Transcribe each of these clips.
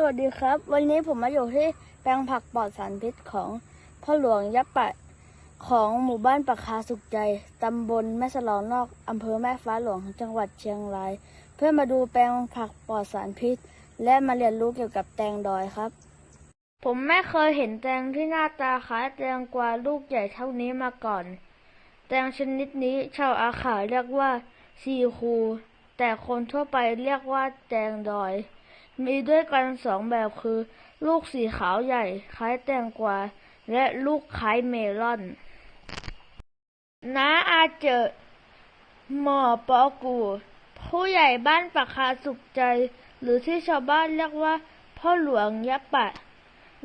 สวัสดีครับ วันนี้ผมมาอยู่ที่แปลงผักปลอดสารพิษของพ่อหลวงยับปะของหมู่บ้านปะคาสุขใจ ตำบลแม่สลองนอก อำเภอแม่ฟ้าหลวงจังหวัดเชียงราย เพื่อมาดูแปลงผักปลอดสารพิษ และมาเรียนรู้เกี่ยวกับแตงดอยครับ ผมไม่เคยเห็นแตงที่หน้าตาคล้ายแตงกวาลูกใหญ่เท่านี้มาก่อน แตงชนิดนี้ชาวอาขาเรียกว่าซีคู แต่คนทั่วไปเรียกว่าแตงดอย มีด้วยกันสองแบบคือ ลูกสีขาวใหญ่คล้ายแตงกวา และลูกคล้ายเมลอนน้าอาเจอหมอปอกู ผู้ใหญ่บ้านปะคาสุขใจ หรือที่ชาวบ้านเรียกว่า พ่อหลวงยะปะ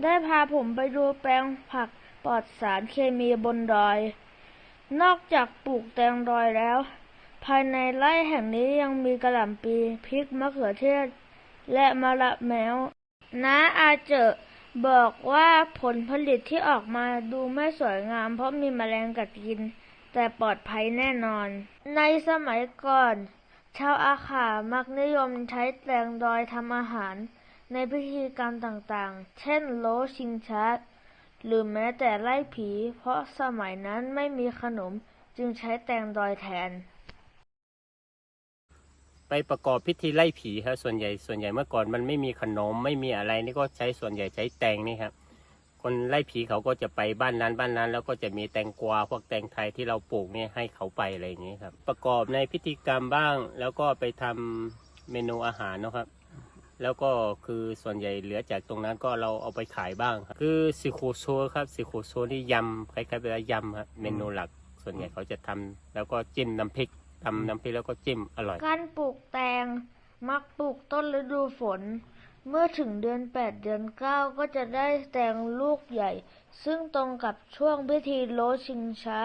ได้พาผมไปดูแปลงผักปลอดสารเคมีบนดอย นอกจากปลูกแตงดอยแล้ว ภายในไร่แห่งนี้ยังมีกระหล่ำปีพริกมะเขือเทศ และมะละแมวน้าอาเจอบอกว่าผลผลิตที่ออกมาดูไม่สวยงาม เพราะมีแมลงกัดกิน แต่ปลอดภัยแน่นอน ในสมัยก่อน ชาวอาขามักนิยมใช้แตงดอยทำอาหาร ในพิธีกรรมต่างๆ เช่นโลชิงชักหรือแม้แต่ไล่ผี เพราะสมัยนั้นไม่มีขนมจึงใช้แตงดอยแทน ไปประกอบพิธีไล่ผีครับส่วนใหญ่ส่วนใหญ่เมื่อก่อนมันไม่มีขนมไม่มีอะไรนี่ก็ใช้ส่วนใหญ่ใช้แตงนี่ครับคนไล่ผีเขาก็จะไปบ้านนั้นบ้านนั้น แล้วก็จะมีแตงกวาพวกแตงไทยที่เราปลูกเนี่ยให้เขาไปอะไรอย่างนี้ครับ ประกอบในพิธีกรรมบ้าง แล้วก็ไปทำเมนูอาหารนะครับ แล้วก็คือส่วนใหญ่เหลือจากตรงนั้นก็เราเอาไปขายบ้างครับคือซิโคโซครับซิโคโซนี่ยำคล้ายๆเป็นยำครับเมนูหลัก ส่วนใหญ่เขาจะทำแล้วก็จิ้มน้ำพริก ทำน้ำพริกแล้วก็จิ้มอร่อย การปลูกแตงมักปลูกต้นฤดูฝน เมื่อถึงเดือน 8 เดือน 9 ก็จะได้แตงลูกใหญ่ ซึ่งตรงกับช่วงพิธีโลชิงช้า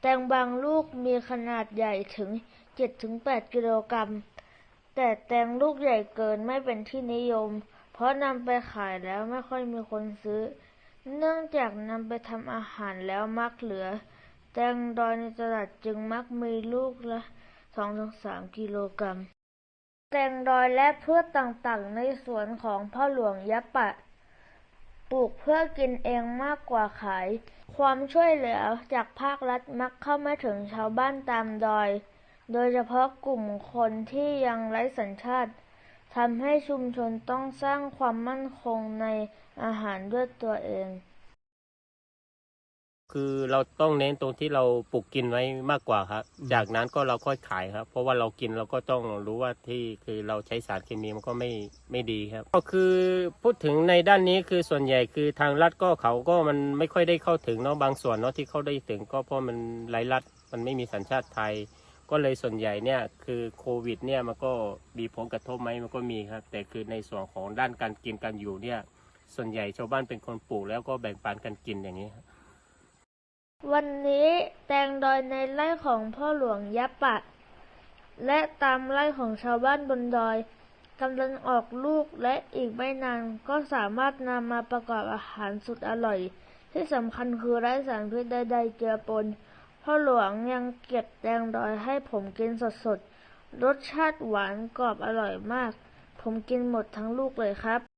แตงบางลูกมีขนาดใหญ่ถึง 7-8 กิโลกรัม แต่แตงลูกใหญ่เกินไม่เป็นที่นิยม เพราะนำไปขายแล้วไม่ค่อยมีคนซื้อ เนื่องจากนำไปทำอาหารแล้วมักเหลือ แตงดอยในตลาดจึงมักมีลูกละ2-3กิโลกรัม แตงดอยและพืชต่างๆ ในสวนของพ่อหลวงยะปะ ปลูกเพื่อกินเองมากกว่าขาย ความช่วยเหลือจากภาครัฐมักเข้าไม่ถึงชาวบ้านตามดอย โดยเฉพาะกลุ่มคนที่ยังไร้สัญชาติทำให้ชุมชนต้องสร้างความมั่นคงในอาหารด้วยตัวเอง คือเราต้องเน้นตรงที่เราปลูกกินไว้มากกว่าครับ จากนั้นก็เราค่อยขายครับ เพราะว่าเรากินเราก็ต้องรู้ว่าที่คือเราใช้สารเคมีมันก็ไม่ไม่ดีครับ ก็คือพูดถึงในด้านนี้คือส่วนใหญ่คือทางรัฐก็เขาก็มันไม่ค่อยได้เข้าถึงเนาะบางส่วนเนาะที่เขาได้ถึง ก็เพราะมันไร้รัฐมันไม่มีสัญชาติไทย ก็เลยส่วนใหญ่เนี่ยคือโควิดเนี่ยมันก็มีผลกระทบไหมมันก็มีครับ แต่คือในส่วนของด้านการกินการอยู่เนี่ยส่วนใหญ่ชาวบ้านเป็นคนปลูกแล้วก็แบ่งปันกันกินอย่างนี้ครับ วันนี้แตงดอยในไร่ของพ่อหลวงยะปะ และตามไร่ของชาวบ้านบนดอยกำลังออกลูกและอีกไม่นานก็สามารถนำมาประกอบอาหารสุดอร่อย ที่สำคัญคือไร้สารพิษใดๆเจือปน พ่อหลวงยังเก็บแตงดอยให้ผมกินสดๆ รสชาติหวานกรอบอร่อยมาก ผมกินหมดทั้งลูกเลยครับ